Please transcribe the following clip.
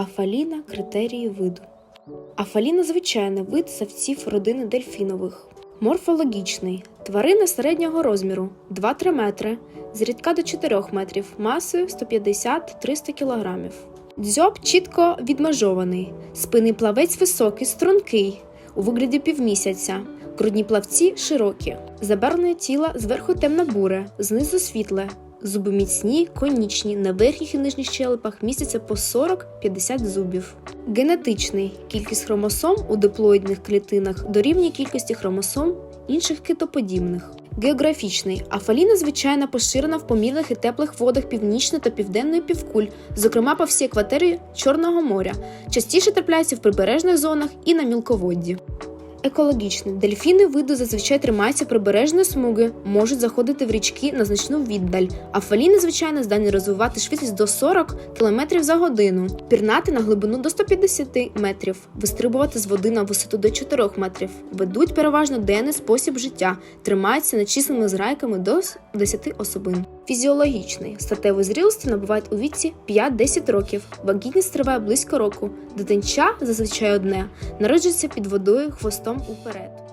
Афаліна критерії виду. Афаліна звичайний вид савців родини дельфінових. Морфологічний тварина середнього розміру 2-3 метри, зрідка до 4 метрів, масою 150-300 кг. Дзьоб чітко відмежований, спинний плавець високий, стрункий, у вигляді півмісяця, грудні плавці широкі, забарвлене тіло зверху темно-буре, знизу світле, зуби міцні, конічні, на верхніх і нижніх щелепах містяться по 40-50 зубів. Генетичний кількість хромосом у диплоїдних клітинах дорівнює кількості хромосом інших китоподібних. Географічний афаліна звичайно поширена в помірних і теплих водах північної та південної півкуль, зокрема по всій екваторії Чорного моря. Частіше трапляється в прибережних зонах і на мілководді. Екологічний дельфіни виду зазвичай тримаються прибережної смуги, можуть заходити в річки на значну віддаль. А фаліни, звичайно, здатні розвивати швидкість до 40 км за годину, пірнати на глибину до 150 метрів, вистрибувати з води на висоту до 4 метрів, ведуть переважно денний спосіб життя, тримаються нечисленними зграйками до 10 особин. Фізіологічний статеві зрілості набувають у віці 5-10 років. Вагітність триває близько року. Дитинча зазвичай одне народжується під водою хвостом уперед.